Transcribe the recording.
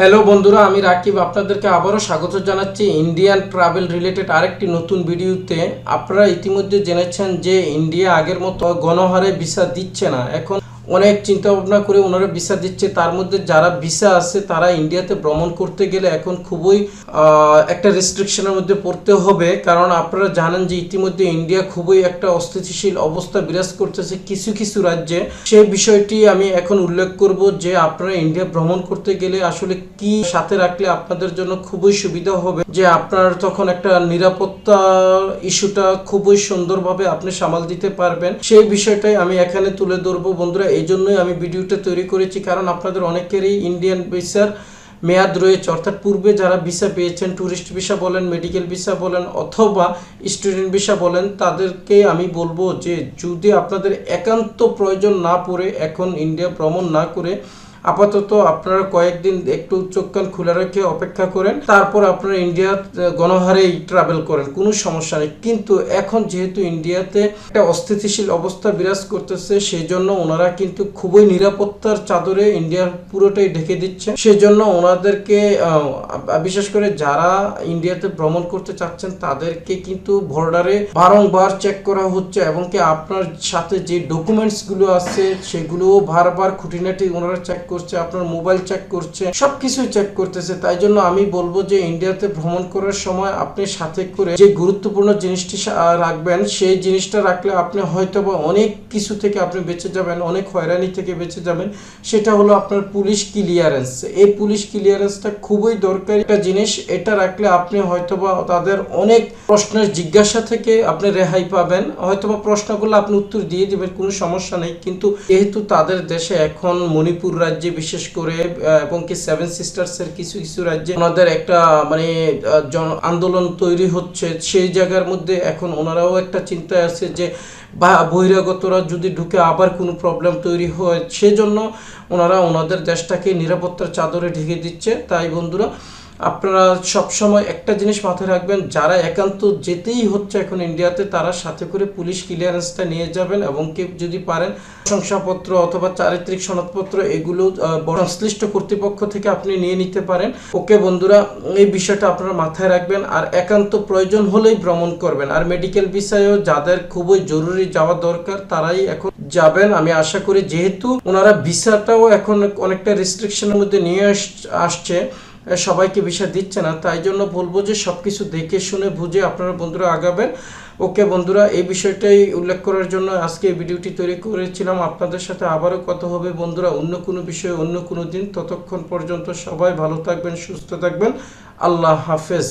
Hello বন্ধুরা, আমি রাকিব। আপনাদেরকে আবারও স্বাগত জানাচ্ছি ইন্ডিয়ান ট্রাভেল রিলেটেড আরেকটি নতুন ভিডিওতে। আপনারা ইতিমধ্যে জেনেছেন যে ইন্ডিয়া আগের মতো গণহারে ভিসা দিচ্ছে না। এখন অনেক চিন্তা ভাবনা করে ওনারা ভিসা দিচ্ছে। তার মধ্যে যারা ভিসা আছে, তারা ইন্ডিয়াতে ভ্রমণ করতে গেলে এখন খুবই একটা রেস্ট্রিকশনের মধ্যে পড়তে হবে। কারণ আপনারা জানেন যে ইতিমধ্যে ইন্ডিয়া খুবই একটা অস্থিতিশীল অবস্থা বিরাজ করতেছে কিছু কিছু রাজ্যে। সেই বিষয়টি আমি এখন উল্লেখ করব যে আপনারা ইন্ডিয়া ভ্রমণ করতে গেলে আসলে কি সাথে রাখলে আপনাদের জন্য খুবই সুবিধা হবে। যে আপনার তখন একটা নিরাপত্তা ইস্যুটা খুবই সুন্দরভাবে আপনি সামাল দিতে পারবেন। সেই বিষয়টাই আমি এখানে তুলে ধরবো। বন্ধুরা এই জন্যই আমি ভিডিওটা তৈরি করেছি, কারণ আপনাদের অনেকেরই ইন্ডিয়ান ভিসার মেয়াদ রয়েছে। অর্থাৎ পূর্বে যারা ভিসা পেয়েছেন ট্যুরিস্ট ভিসা বলেন মেডিকেল ভিসা বলেন, অথবা স্টুডেন্ট ভিসা বলেন, তাদেরকে আমি বলব যে, যদি আপনাদের একান্ত প্রয়োজন না পড়ে, এখন ইন্ডিয়া ভ্রমণ না করে আপাতত আপনারা কয়েকদিন একটু চোখ কান খুলে রেখে অপেক্ষা করেন। তারপর আপনারা ইন্ডিয়া গণহারেই ট্রাভেল করেন, কোনো সমস্যা নেই। কিন্তু এখন যেহেতু ইন্ডিয়াতে একটা অস্থিতিশীল অবস্থা বিরাজ করতেছে সেই জন্য ওনারা কিন্তু খুবই নিরাপত্তার চাদরে ইন্ডিয়ার পুরোটাই ঢেকে দিচ্ছে। সেই জন্য ওনাদেরকে বিশেষ করে যারা ইন্ডিয়াতে ভ্রমণ করতে চাচ্ছেন, তাদেরকে কিন্তু বর্ডারে বারংবার চেক করা হচ্ছে এবং কি আপনার সাথে যে ডকুমেন্টসগুলো আছে, সেগুলোও বারবার খুঁটিনাটি ওনারা চেক করছে, আপনার মোবাইল চেক করছে সব সবকিছুই চেক করতেছে। তাই জন্য আমি বলব যে ইন্ডিয়াতে ভ্রমণ করার সময় আপনি সাথে করে যে গুরুত্বপূর্ণ জিনিসটি রাখবেন, সেই জিনিসটা রাখলে আপনি হয়তো বা অনেক কিছু থেকে আপনি বেঁচে যাবেন, অনেক হয়রানি থেকে বেঁচে যাবেন। সেটা হলো আপনার পুলিশ ক্লিয়ারেন্স এই পুলিশ ক্লিয়ারেন্সটা খুবই দরকারি একটা জিনিস। এটা রাখলে আপনি হয়তোবা তাদের অনেক প্রশ্নের জিজ্ঞাসা থেকে আপনি রেহাই পাবেন। হয়তোবা প্রশ্নগুলো আপনি উত্তর দিয়ে দেবেন, কোনো সমস্যা নেই। কিন্তু যেহেতু তাদের দেশে এখন মণিপুর রাজ্যে বিশেষ করে এবং কি সেভেন সিস্টার্সের কিছু কিছু রাজ্যে ওনাদের একটা মানে জন- আন্দোলন তৈরি হচ্ছে। সেই জায়গার মধ্যে এখন ওনারাও একটা চিন্তায় আছে যে, বা বহিরাগতরা যদি ঢুকে আবার কোনো প্রবলেম তৈরি হয়, সেজন্য ওনারা ওনাদের দেশটাকে নিরাপত্তার চাদরে ঢেকে দিচ্ছে। তাই বন্ধুরা আপনারা সবসময় একটা জিনিস মাথায় রাখবেন, যারা একান্ত যেতেই হচ্ছে এখন ইন্ডিয়াতে তারা সাথে করে পুলিশ ক্লিয়ারেন্সটা নিয়ে যাবেন এবং কি যদি পারেন শংসাপত্র অথবা চারিত্রিক সনদপত্র, এগুলো সংশ্লিষ্ট কর্তৃপক্ষ থেকে আপনি নিয়ে নিতে পারেন। ওকে বন্ধুরা, এই বিষয়টা আপনারা মাথায় রাখবেন আর একান্ত প্রয়োজন হলেই ভ্রমণ করবেন। আর মেডিকেল বিষয়েও যাদের খুবই জরুরি যাওয়া দরকার, তারাই এখন যাবেন। আমি আশা করি যেহেতু ওনারা ভিসাটাও এখন অনেকটা রেস্ট্রিকশনের মধ্যে নিয়ে আস- আসছে সবাইকে বিষয় দিচ্ছে না। তাই জন্য বলব যে সব কিছু দেখে শুনে বুঝে আপনারা বন্ধুরা আগাবেন। ওকে বন্ধুরা, এই বিষয়টাই উল্লেখ করার জন্য আজকে এই ভিডিওটি তৈরি করেছিলাম। আপনাদের সাথে আবারও কথা হবে বন্ধুরা অন্য কোনো বিষয়ে, অন্য কোনো দিন। ততক্ষণ পর্যন্ত সবাই ভালো থাকবেন, সুস্থ থাকবেন। আল্লাহ হাফেজ।